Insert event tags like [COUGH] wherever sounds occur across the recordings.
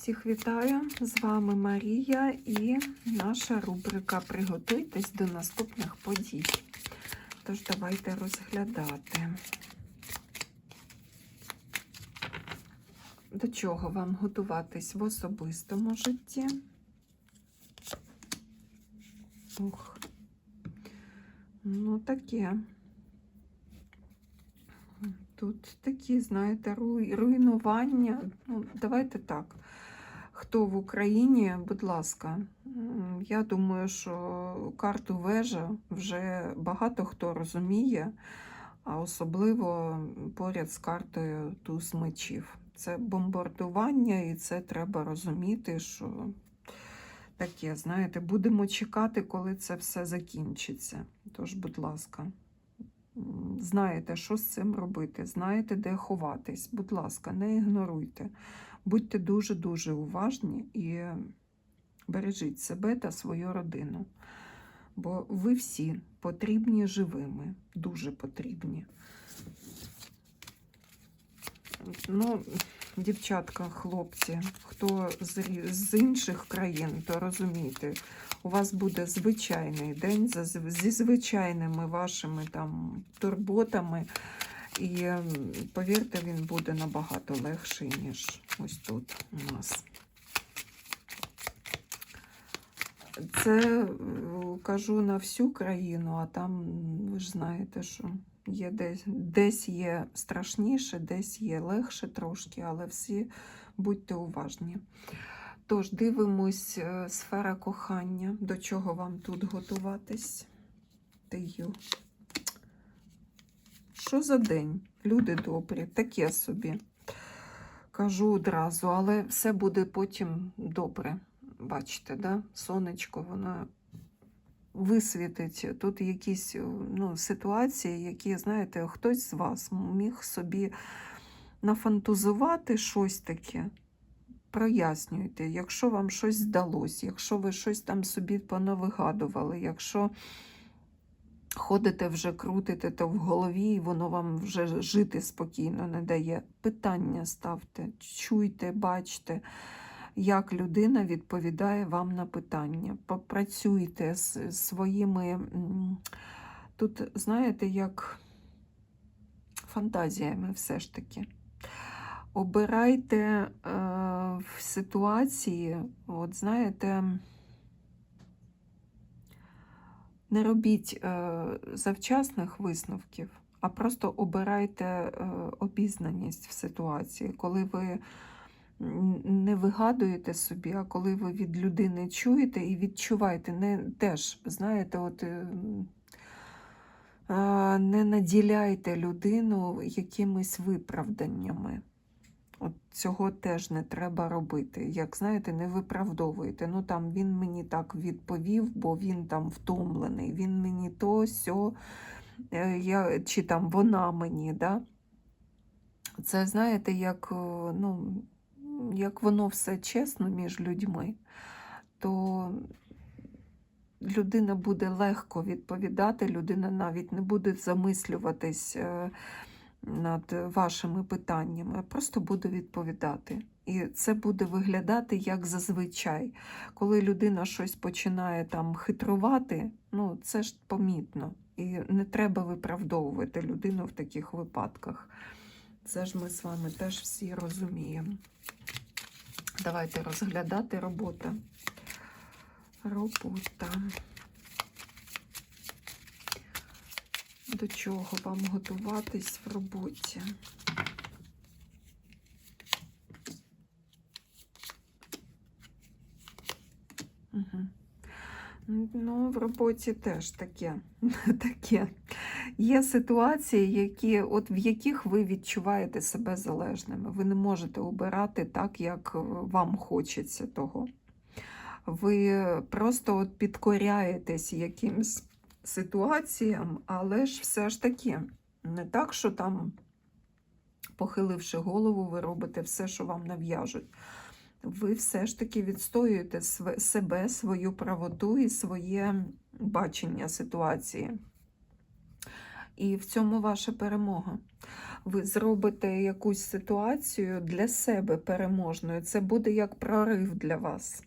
Всіх вітаю! З вами Марія і наша рубрика Приготуйтесь до наступних подій. Тож давайте розглядати. До чого вам готуватись в особистому житті? Ух, ну таке. Тут такі, знаєте, руй- руйнування. Ну, давайте так. Хто в Україні, будь ласка, я думаю, що карту вежа вже багато хто розуміє, а особливо поряд з картою туз мечів. Це бомбардування, і це треба розуміти, що таке, знаєте, будемо чекати, коли це все закінчиться. Тож, будь ласка. Знаєте, що з цим робити, знаєте, де ховатись. Будь ласка, не ігноруйте. Будьте дуже-дуже уважні і бережіть себе та свою родину. Бо ви всі потрібні живими, дуже потрібні. Ну, дівчатка, хлопці, хто з, з інших країн, то розумієте, у вас буде звичайний день зі звичайними вашими там турботами. І повірте, він буде набагато легший, ніж ось тут у нас. Це кажу на всю країну, а там ви ж знаєте, що є десь, десь є страшніше, десь є легше трошки, але всі будьте уважні. Тож дивимось е, сфера кохання, до чого вам тут готуватись. Тию. Що за день? Люди добрі, таке собі. Кажу одразу, але все буде потім добре. Бачите, да? сонечко, воно висвітить. Тут якісь ну, ситуації, які, знаєте, хтось з вас міг собі нафантазувати щось таке. Прояснюйте, якщо вам щось здалось, якщо ви щось там собі понавигадували, якщо ходите вже крутите то в голові, і воно вам вже жити спокійно не дає. Питання ставте, чуйте, бачте, як людина відповідає вам на питання. Попрацюйте з своїми. Тут, знаєте, як фантазіями все ж таки. Обирайте е, в ситуації, от знаєте, не робіть е, завчасних висновків, а просто обирайте е, обізнаність в ситуації, коли ви не вигадуєте собі, а коли ви від людини чуєте і відчуваєте, не теж, знаєте, от. е, Не наділяйте людину якимись виправданнями. От цього теж не треба робити. Як знаєте, не виправдовуйте. Ну там він мені так відповів, бо він там втомлений, він мені то, сьо, е, я, чи там вона мені. Да? Це знаєте, як, ну, як воно все чесно між людьми, то людина буде легко відповідати, людина навіть не буде замислюватись. е, над вашими питаннями, а просто буду відповідати. І це буде виглядати як зазвичай. Коли людина щось починає там хитрувати, ну це ж помітно. І не треба виправдовувати людину в таких випадках. Це ж ми з вами теж всі розуміємо. Давайте розглядати робота. Робота. До чого вам готуватись в роботі? Угу. Ну, в роботі теж таке. [LAUGHS] таке. Є ситуації, які, от в яких ви відчуваєте себе залежними. Ви не можете обирати так, як вам хочеться того. Ви просто от підкоряєтесь якимсь ситуаціям, але ж все ж таки не так, що там, похиливши голову, ви робите все, що вам нав'яжуть. Ви все ж таки відстоюєте себе, свою правоту і своє бачення ситуації. І в цьому ваша перемога. Ви зробите якусь ситуацію для себе переможною. Це буде як прорив для вас.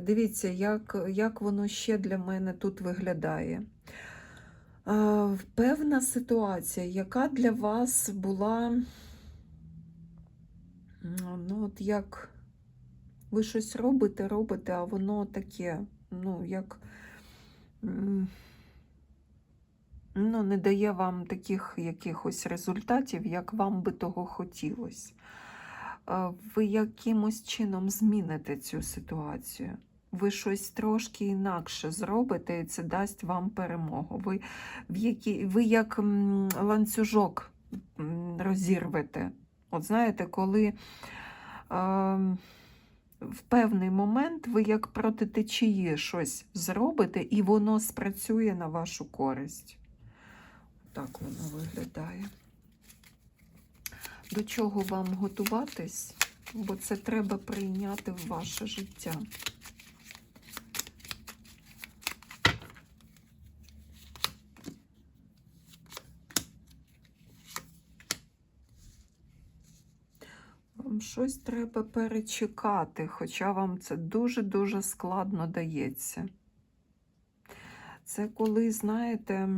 Дивіться, як, як воно ще для мене тут виглядає. Певна ситуація, яка для вас була, ну, от як ви щось робите, робите, а воно таке, ну, як ну, не дає вам таких якихось результатів, як вам би того хотілося. Е, Ви якимось чином зміните цю ситуацію. Ви щось трошки інакше зробите, і це дасть вам перемогу. Ви, в які, ви як ланцюжок розірвете. От знаєте, коли е, в певний момент ви як проти течії щось зробите, і воно спрацює на вашу користь. Так воно виглядає. До чого вам готуватись? Бо це треба прийняти в ваше життя. Вам щось треба перечекати, хоча вам це дуже-дуже складно дається. Це коли, знаєте,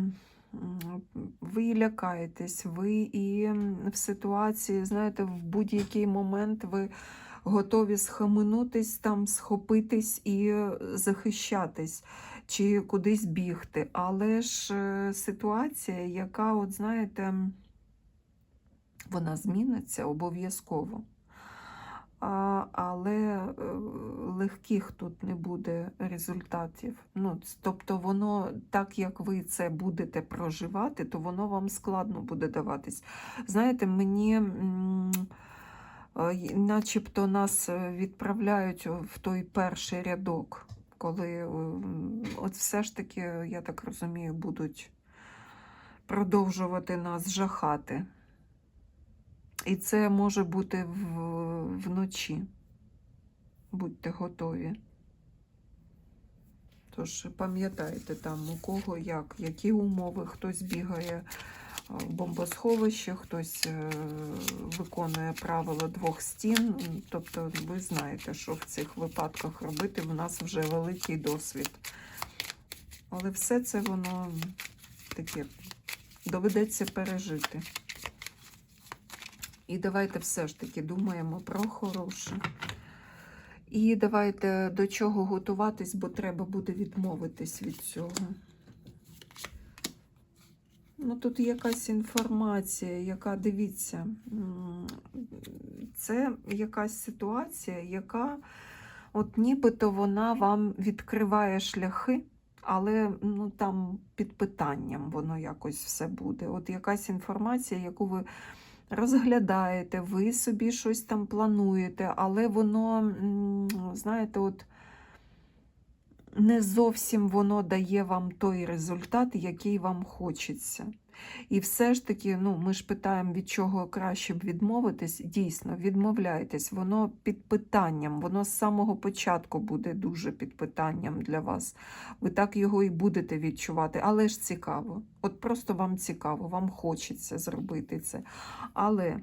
ви лякаєтесь, ви і в ситуації, знаєте, в будь-який момент ви готові схаменутись, там, схопитись і захищатись, чи кудись бігти. Але ж е, ситуація, яка, от знаєте, вона зміниться обов'язково. Але е, легких тут не буде результатів. Ну, тобто, воно, так як ви це будете проживати, то воно вам складно буде даватись. Знаєте, мені е, начебто нас е, відправляють в той перший рядок, коли от все ж таки, я так розумію, будуть продовжувати нас жахати. І це може бути в, вночі. Будьте готові. Тож пам'ятайте там у кого як, які умови, хтось бігає в бомбосховище, хтось е, виконує правила двох стін. Тобто ви знаєте, що в цих випадках робити. В нас вже великий досвід. Але все це воно таке доведеться пережити. І давайте все ж таки думаємо про хороше. І давайте до чого готуватись, бо треба буде відмовитись від цього. Ну, тут якась інформація, яка, дивіться, це якась ситуація, яка, от нібито вона вам відкриває шляхи, але ну, там під питанням воно якось все буде. От якась інформація, яку ви розглядаєте, ви собі щось там плануєте, але воно, знаєте, от не зовсім воно дає вам той результат, який вам хочеться. І все ж таки, ну, ми ж питаємо, від чого краще б відмовитись. Дійсно, відмовляйтесь, воно під питанням, воно з самого початку буде дуже під питанням для вас. Ви так його і будете відчувати, але ж цікаво. От просто вам цікаво, вам хочеться зробити це. Але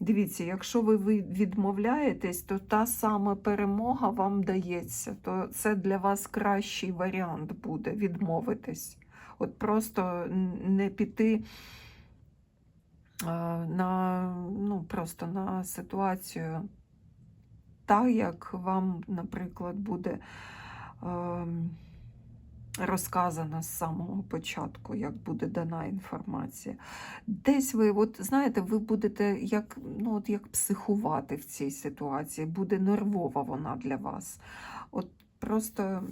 дивіться, якщо ви відмовляєтесь, то та сама перемога вам дається, то це для вас кращий варіант буде відмовитись. От просто не піти на, ну, просто на ситуацію так, як вам, наприклад, буде розказано з самого початку, як буде дана інформація. Десь ви, от знаєте, ви будете як, ну, от як психувати в цій ситуації, буде нервова вона для вас. От просто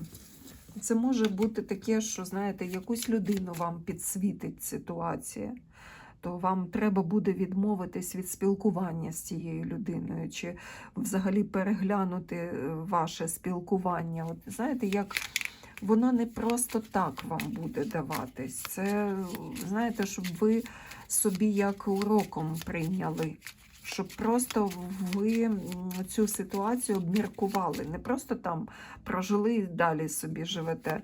це може бути таке, що, знаєте, якусь людину вам підсвітить ситуація. То вам треба буде відмовитись від спілкування з цією людиною, чи взагалі переглянути е, ваше спілкування. От знаєте, як воно не просто так вам буде даватись. Це, знаєте, щоб ви собі як уроком прийняли. Щоб просто ви цю ситуацію обміркували. Не просто там прожили і далі собі живете,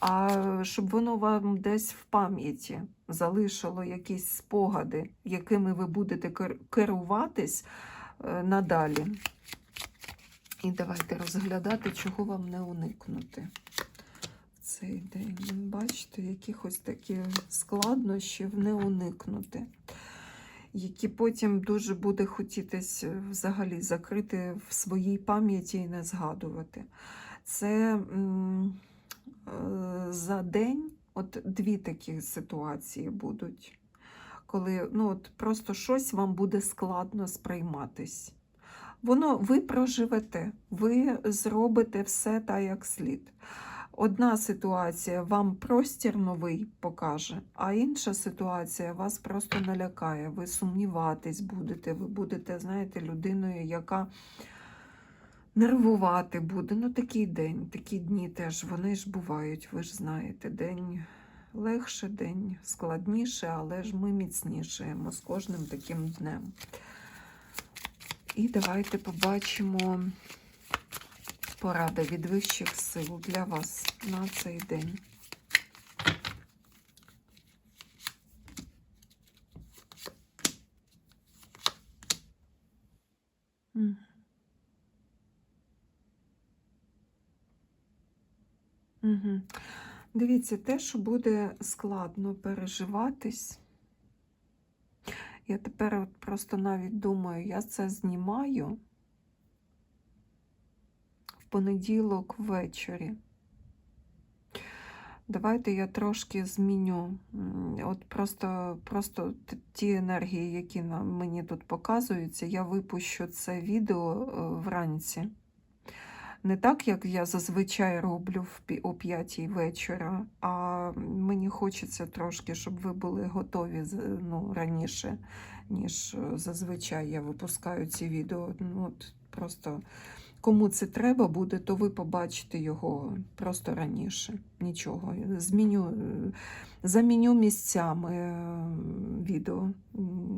а щоб воно вам десь в пам'яті залишило якісь спогади, якими ви будете керуватись е, надалі. І давайте розглядати, чого вам не уникнути цей день. Бачите, якихось таких складнощів не уникнути, які потім дуже буде хотітись е, взагалі закрити в своїй пам'яті і не згадувати. Це е, за день от дві такі ситуації будуть, коли ну, от просто щось вам буде складно сприйматись. Воно ви проживете, ви зробите все так, як слід. Одна ситуація вам простір новий покаже, а інша ситуація вас просто налякає. Ви сумніватись будете, ви будете, знаєте, людиною, яка нервувати буде. Ну, такий день, такі дні теж вони ж бувають, ви ж знаєте, день легше, день складніше, але ж ми міцнішаємо з кожним таким днем. І давайте побачимо порада від вищих сил для вас на цей день. Мгм. Дивіться, те, що буде складно переживатись. Я тепер от просто навіть думаю, я це знімаю понеділок ввечері. Давайте я трошки зміню. От просто, просто ті енергії, які мені тут показуються, я випущу це відео е, вранці. Не так, як я зазвичай роблю о п'ятій вечора, а мені хочеться трошки, щоб ви були готові ну, раніше, ніж е, зазвичай я випускаю ці відео. Ну, от просто кому це треба буде, то ви побачите його просто раніше. Нічого. Зміню, заміню місцями е, відео.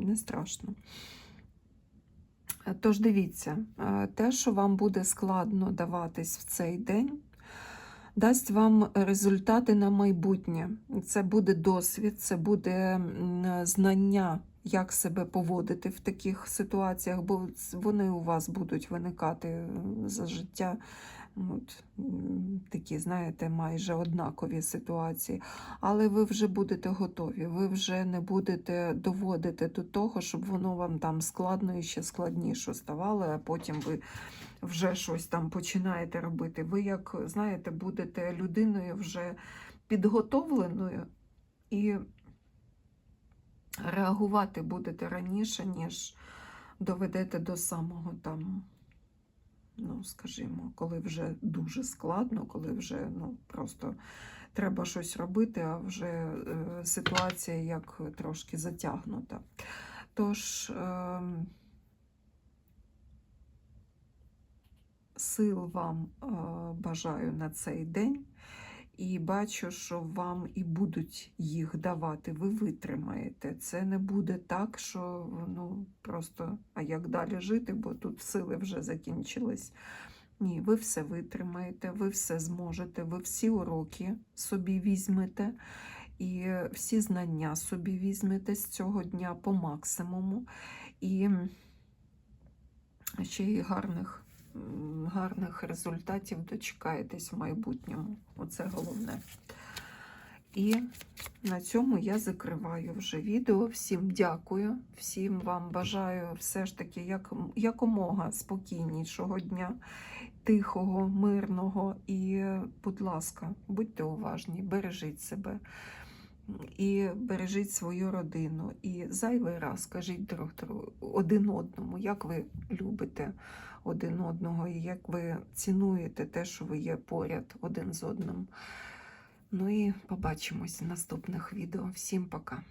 Не страшно. Тож дивіться, е, те, що вам буде складно даватись в цей день, дасть вам результати на майбутнє. Це буде досвід, це буде знання, як себе поводити в таких ситуаціях, бо вони у вас будуть виникати за життя. От, такі, знаєте, майже однакові ситуації. Але ви вже будете готові, ви вже не будете доводити до того, щоб воно вам там складно і ще складніше ставало, а потім ви вже щось там починаєте робити. Ви, як знаєте, будете людиною вже підготовленою і реагувати будете раніше, ніж доведете до самого там. Ну, скажімо, коли вже дуже складно, коли вже ну, просто треба щось робити, а вже е, ситуація як трошки затягнута. Тож е, сил вам е, бажаю на цей день. І бачу, що вам і будуть їх давати, ви витримаєте. Це не буде так, що ну просто а як далі жити, бо тут сили вже закінчились. Ні, ви все витримаєте, ви все зможете, ви всі уроки собі візьмете і всі знання собі візьмете з цього дня по максимуму. І ще й гарних, гарних результатів дочекаєтесь в майбутньому. Оце головне. І на цьому я закриваю вже відео. Всім дякую, всім вам бажаю все ж таки як, якомога спокійнішого дня, тихого, мирного. І, будь ласка, будьте уважні, бережіть себе і бережіть свою родину. І зайвий раз кажіть друг другу один одному, як ви любите один одного, і як ви цінуєте те, що ви є поряд один з одним. Ну і побачимось в наступних відео. Всім пока!